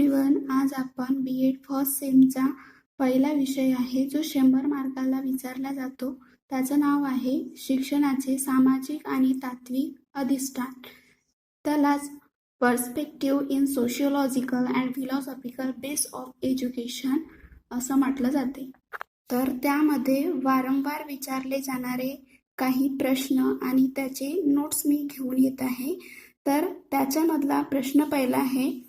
Everyone आज आपण B Ed first सेमचा पहिला विषय आहे जो शंभर मार्काला विचारला जातो. त्याचं नाव आहे शिक्षणाचे सामाजिक आणि तात्विक अधिष्ठान. त्यालाच perspective in sociological and philosophical base of education असं म्हटलं जाते. तर त्यामध्ये वारंवार विचारले जाणारे काही प्रश्न आणि त्याचे नोट्स मी घेऊन येत आहे. तर त्याच्यामधला प्रश्न पहिला आहे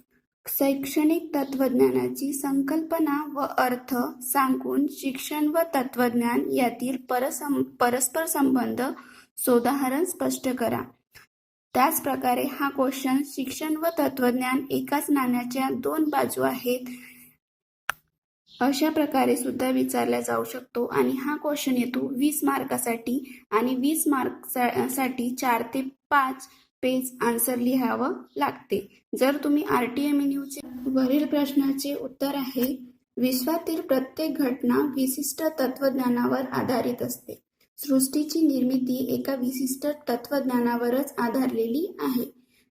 शैक्षणिक तत्वज्ञानाची संकल्पना व अर्थ सांगून शिक्षण व तत्वज्ञान यातील परसं परस्पर संबंध सोदाहरण स्पष्ट करा. त्याच प्रकारे हा क्वेश्चन शिक्षण व तत्वज्ञान एकाच नाण्याच्या दोन बाजू आहेत. अशा प्रकारे सुद्धा विचारला जाऊ शकतो आणि हा क्वेश्चन येतो वीस मार्कासाठी आणि वीस मार्कसाठी चार ते पाच पेज आन्सर लिहावं लागते. जर तुम्ही आर टी एम न्यूजचे वरील प्रश्नाचे उत्तर आहे विश्वातील प्रत्येक घटना विशिष्ट तत्वज्ञानावर आधारित असते. सृष्टीची निर्मिती एका विशिष्ट तत्वज्ञानावरच आधारलेली आहे.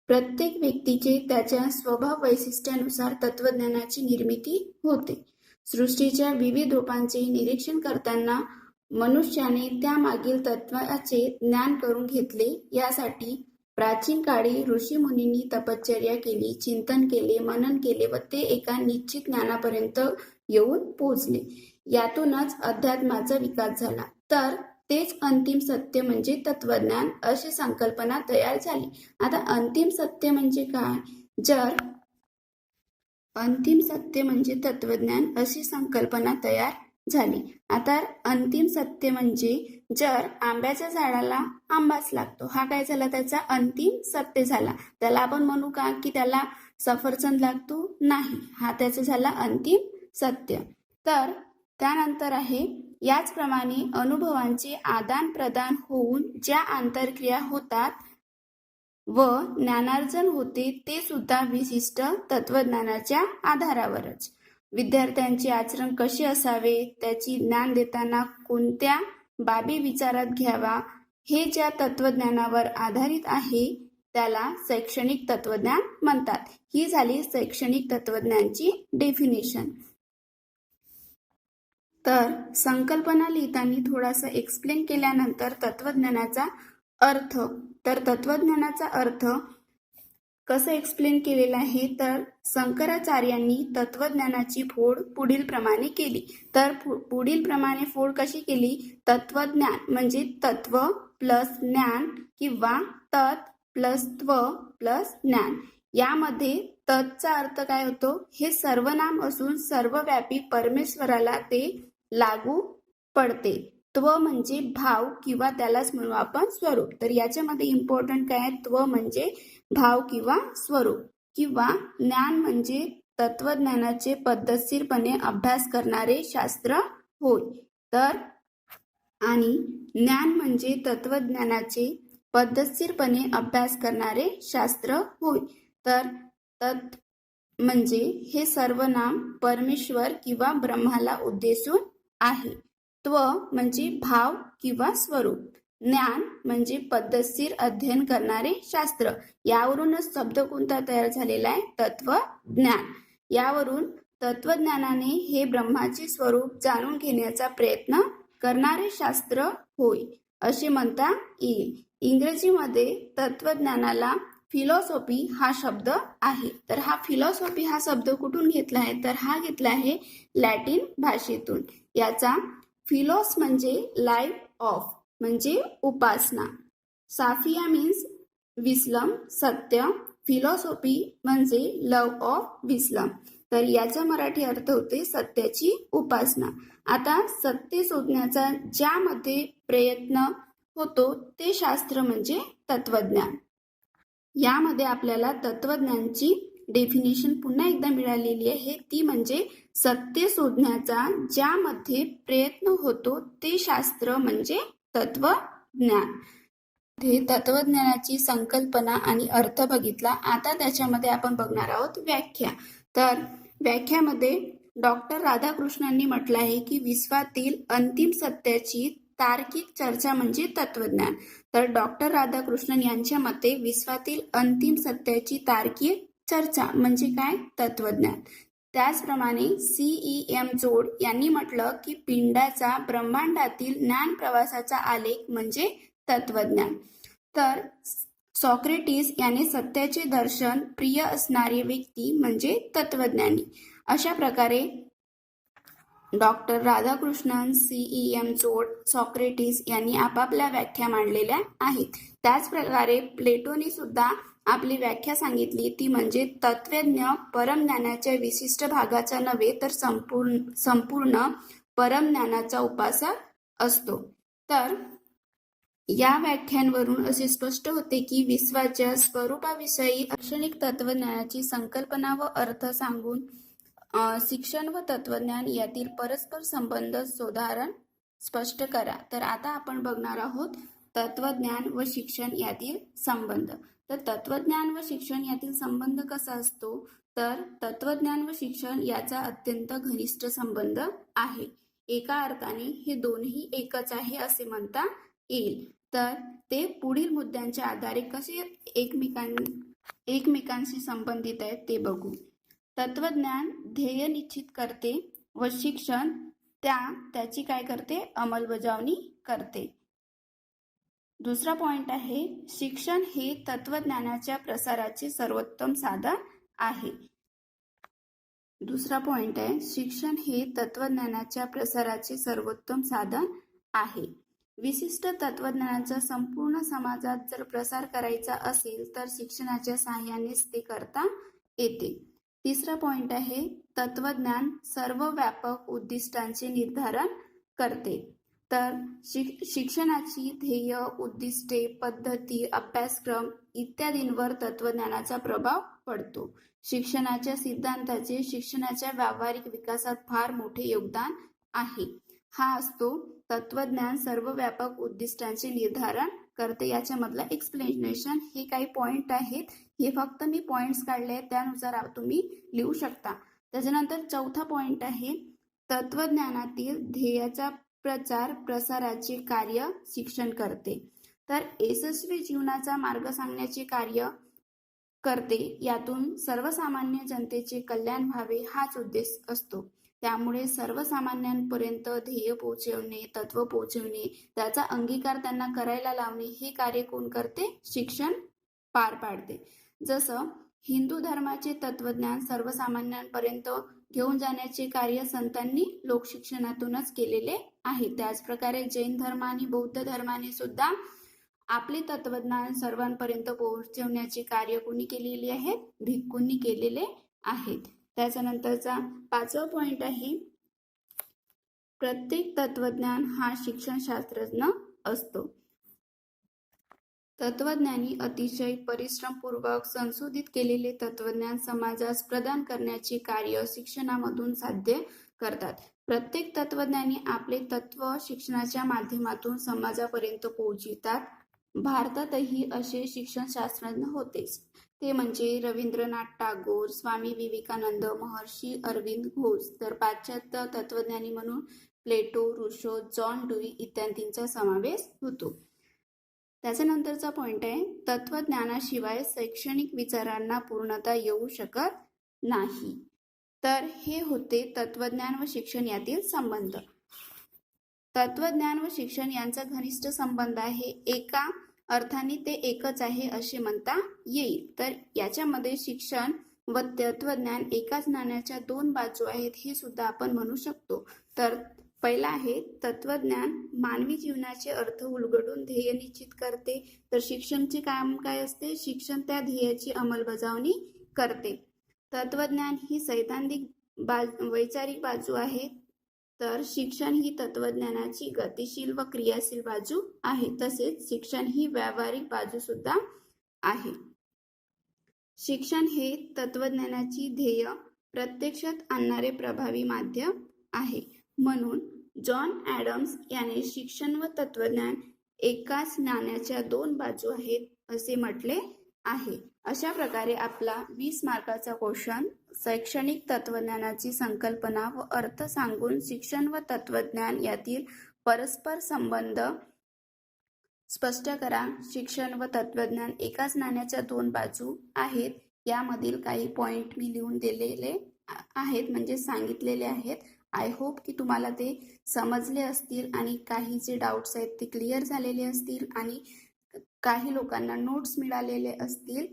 प्रत्येक व्यक्तीचे त्याच्या स्वभाव वैशिष्ट्यानुसार तत्वज्ञानाची निर्मिती होते. सृष्टीच्या विविध रूपांचे निरीक्षण करताना मनुष्याने त्यामागील तत्वाचे ज्ञान करून घेतले यासाठी प्राचीन काळी ऋषीमुनींनी तपश्चर्या केली चिंतन केले मनन केले व ते एका निश्चित ज्ञानापर्यंत येऊन पोहोचले. यातूनच अध्यात्माचा विकास झाला. तर तेच अंतिम सत्य म्हणजे तत्वज्ञान अशी संकल्पना तयार झाली. आता अंतिम सत्य म्हणजे काय? जर अंतिम सत्य म्हणजे तत्वज्ञान अशी संकल्पना तयार झाली. आता अंतिम सत्य म्हणजे जर आंब्याच्या झाडाला आंबाच लागतो. हा काय झाला? त्याचा अंतिम सत्य झाला. त्याला आपण म्हणू का की त्याला सफरचंद लागतो? नाही. हा त्याचा झाला अंतिम सत्य. तर त्यानंतर आहे याचप्रमाणे अनुभवांचे आदान प्रदान होऊन ज्या आंतरक्रिया होतात व ज्ञानार्जन होते ते सुद्धा विशिष्ट तत्वज्ञानाच्या आधारावरच. विद्यार्थ्यांचे आचरण कसे असावे? त्याची ज्ञान देताना कोणत्या बाबी विचारात घ्यावा? हे ज्या तत्वज्ञानावर आधारित आहे त्याला शैक्षणिक तत्वज्ञान म्हणतात. ही झाली शैक्षणिक तत्वज्ञानची डेफिनेशन तर संकल्पना लिहिताना थोडासा एक्सप्लेन केल्यानंतर तत्वज्ञानाचा अर्थ. तर तत्वज्ञानाचा अर्थ कसं एक्सप्लेन केलेलं आहे? तर शंकराचार्यांनी तत्वज्ञानाची फोड पुढील प्रमाणे केली. तर पुढील प्रमाणे फोड कशी केली? तत्वज्ञान म्हणजे तत्व प्लस ज्ञान किंवा तत् प्लस त्व प्लस ज्ञान. यामध्ये तत्चा अर्थ काय होतो? हे सर्वनाम असून सर्वव्यापी परमेश्वराला ते लागू पडते. त्व म्हणजे भाव किंवा त्यालाच म्हणू आपण स्वरूप. तर याच्यामध्ये इम्पॉर्टंट काय आहे? त्व म्हणजे भाव किंवा स्वरूप. किंवा ज्ञान म्हणजे तत्वज्ञानाचे पद्धतशीरपणे अभ्यास करणारे शास्त्र होय. तर आणि ज्ञान म्हणजे तत्वज्ञानाचे पद्धतशीरपणे अभ्यास करणारे शास्त्र होय. तर तत् म्हणजे हे सर्व नाम परमेश्वर किंवा ब्रह्माला उद्देशून आहे. त्व म्हणजे भाव किंवा स्वरूप. ज्ञान म्हणजे पद्धतशीर अध्ययन करणारे शास्त्र. यावरूनच शब्द कोणता तयार झालेला आहे? तत्व ज्ञान. यावरून तत्वज्ञानाने हे ब्रह्माचे स्वरूप जाणून घेण्याचा प्रयत्न करणारे शास्त्र होय असे म्हणता येईल. इंग्रजीमध्ये तत्वज्ञानाला फिलॉसॉफी हा शब्द आहे. तर हा फिलॉसॉफी हा शब्द कुठून घेतला आहे? तर हा घेतला आहे लॅटिन भाषेतून. याचा फिलॉस म्हणजे लाईफ ऑफ म्हणजे उपासना. साफिया मीन्स विस्लम सत्य. फिलॉसॉफी म्हणजे लव ऑफ विस्लम तर याचा मराठी अर्थ होते सत्याची उपासना. आता सत्य शोधण्याचा ज्यामध्ये प्रयत्न होतो ते शास्त्र म्हणजे तत्वज्ञान. यामध्ये आपल्याला तत्वज्ञानची डेफिनेशन पुन्हा एकदा मिळालेली आहे. ती म्हणजे सत्य शोधण्याचा ज्यामध्ये प्रयत्न होतो ते शास्त्र म्हणजे तत्वज्ञान. हे तत्वज्ञानाची संकल्पना आणि अर्थ बघितला आता त्याच्यामध्ये आपण बघणार आहोत व्याख्या. तर व्याख्यामध्ये डॉक्टर राधाकृष्णांनी म्हटलं आहे की विश्वातील अंतिम सत्याची तार्किक चर्चा म्हणजे तत्वज्ञान. तर डॉक्टर राधाकृष्णन यांच्या मते विश्वातील अंतिम सत्याची तार्किक चर्चा म्हणजे काय? तत्वज्ञान. त्याचप्रमाणे सी ई एम जोड यांनी म्हटलं की पिंडाचा ब्रह्मांडातील ज्ञान प्रवासाचा आलेख म्हणजे तत्वज्ञान तर सॉक्रेटिस याने सत्याचे दर्शन प्रिय असणारी व्यक्ती म्हणजे तत्वज्ञानी अशा प्रकारे doctor Radhakrishnan C E M Joad Socrates यांनी आपापल्या व्याख्या मांडलेल्या आहेत. त्याचप्रकारे प्लेटोने सुद्धा आपली व्याख्या सांगितली. ती म्हणजे तत्वज्ञ परमज्ञानाच्या विशिष्ट भागाचा नव्हे तर संपूर्ण संपूर्ण परमज्ञानाचा उपासक असतो. तर या व्याख्यांवरून असे स्पष्ट होते की विश्वाच्या स्वरूपाविषयी शैक्षणिक तत्वज्ञानाची संकल्पना व अर्थ सांगून शिक्षण व तत्वज्ञान यातील परस्पर संबंध सुधारण स्पष्ट करा. तर आता आपण बघणार आहोत तत्वज्ञान व शिक्षण यातील संबंध. तर तत्वज्ञान व शिक्षण यातील संबंध कसा असतो? तर तत्वज्ञान व शिक्षण याचा अत्यंत घनिष्ठ संबंध आहे. एका अर्थाने हे दोन्ही एकच आहे असे म्हणता येईल. तर ते पुढील मुद्द्यांच्या आधारे कसे एकमेकां एकमेकांशी संबंधित आहेत ते बघू. तत्वज्ञान ध्येय निश्चित करते व शिक्षण त्या त्याची काय करते? अंमलबजावणी करते. दुसरा पॉइंट आहे शिक्षण हे तत्वज्ञानाच्या प्रसाराचे सर्वोत्तम साधन आहे. दुसरा पॉइंट आहे शिक्षण हे तत्वज्ञानाच्या प्रसाराचे सर्वोत्तम साधन आहे. विशिष्ट तत्वज्ञानाचा संपूर्ण समाजात जर प्रसार करायचा असेल तर शिक्षणाच्या सहाय्यानेच ते करता येते. तिसरा पॉइंट आहे तत्वज्ञान सर्व व्यापक उद्दिष्टांचे निर्धारण करते. तर शिक शिक्षणाची ध्येय उद्दिष्टे पद्धती अभ्यासक्रम इत्यादींवर तत्वज्ञानाचा प्रभाव पडतो. शिक्षणाच्या सिद्धांताचे शिक्षणाच्या व्यावहारिक विकासात फार मोठे योगदान आहे. हा असतो तत्वज्ञान सर्व व्यापक उद्दिष्टांचे निर्धारण करते. याच्यामधलं एक्सप्लेनेशन हे काही पॉइंट आहेत. हे फक्त मी पॉइंट्स काढले त्यानुसार तुम्ही लिहू शकता. त्याच्यानंतर चौथा पॉइंट आहे तत्वज्ञानातील ध्येयाचा प्रचार प्रसाराचे कार्य शिक्षण करते. तर यशस्वी जीवनाचा मार्ग सांगण्याचे कार्य करते. यातून सर्वसामान्य जनतेचे कल्याण व्हावे हाच उद्देश असतो. त्यामुळे सर्वसामान्यांपर्यंत ध्येय पोहोचवणे तत्व पोहोचवणे त्याचा अंगीकार त्यांना करायला लावणे हे कार्य कोण करते? शिक्षण पार पाडते. जसं हिंदू धर्माचे तत्वज्ञान सर्वसामान्यांपर्यंत घेऊन जाण्याचे कार्य संतांनी लोकशिक्षणातूनच केलेले आहे. त्याचप्रकारे जैन धर्म आणि बौद्ध धर्माने सुद्धा आपले तत्वज्ञान सर्वांपर्यंत पोहोचवण्याचे कार्य कोणी केलेले आहे? भिक्खूंनी केलेले आहेत त्याच्यानंतरचा पाचवा पॉइंट आहे प्रत्येक तत्वज्ञान हा शिक्षणशास्त्रज्ञ असतो. तत्वज्ञानी अतिशय परिश्रमपूर्वक संशोधित केलेले तत्वज्ञान समाजास प्रदान करण्याचे कार्य शिक्षणामधून साध्य करतात. प्रत्येक तत्वज्ञानी आपले तत्व शिक्षणाच्या माध्यमातून समाजापर्यंत पोहोचवितात भारतातही असे शिक्षणशास्त्रज्ञ होतेच ते म्हणजे रवींद्रनाथ टागोर स्वामी विवेकानंद महर्षी अरविंद घोष तर पाश्चात्य तत्वज्ञानी म्हणून प्लेटो रुशो जॉन डुई इत्यादींचा समावेश होतो. त्याच्यानंतरचा पॉईंट आहे तत्वज्ञानाशिवाय शैक्षणिक विचारांना पूर्णता येऊ शकत नाही. तर हे होते तत्वज्ञान व शिक्षण यातील संबंध. तत्वज्ञान व शिक्षण यांचा घनिष्ठ संबंध आहे. एका अर्थाने ते एकच आहे असे म्हणता येईल. तर याच्यामध्ये शिक्षण व तत्वज्ञान एकाच नाण्याच्या दोन बाजू आहेत हे सुद्धा आपण म्हणू शकतो. तर पहिला आहे तत्वज्ञान मानवी जीवनाचे अर्थ उलगडून ध्येय निश्चित करते. तर शिक्षणचे काम काय असते? शिक्षण त्या ध्येयाची अंमलबजावणी करते. तत्वज्ञान ही सैद्धांतिक बाज वैचारिक बाजू आहे. तर शिक्षण ही तत्वज्ञानाची गतिशील व क्रियाशील बाजू आहे. तसेच शिक्षण ही व्यावहारिक बाजू सुद्धा आहे. शिक्षण हे तत्वज्ञानाची ध्येय प्रत्यक्षात आणणारे प्रभावी माध्यम आहे. म्हणून जॉन ॲडम्स याने शिक्षण व तत्वज्ञान एकाच नाण्याच्या दोन बाजू आहेत असे म्हटले आहे. अशा प्रकारे आपला वीस मार्काचा क्वेश्चन शैक्षणिक तत्वज्ञानाची संकल्पना व अर्थ सांगून शिक्षण व तत्वज्ञान यातील परस्पर संबंध स्पष्ट करा. शिक्षण व तत्वज्ञान एकाच नाण्याच्या दोन बाजू आहेत. यामधील काही पॉईंट मी लिहून दिलेले आहेत म्हणजे सांगितलेले आहेत. आय होप की तुम्हाला ते समजले असतील आणि काही जे डाऊट्स आहेत ते क्लिअर झालेले असतील आणि काही लोकांना नोट्स मिळालेले असतील.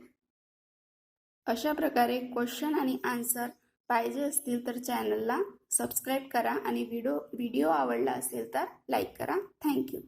अशा प्रकारे क्वेश्चन आणि आन्सर पाहिजे असतील तर चॅनलला सबस्क्राईब करा आणि व्हिडिओ व्हिडिओ आवडला असेल तर लाईक करा. थँक्यू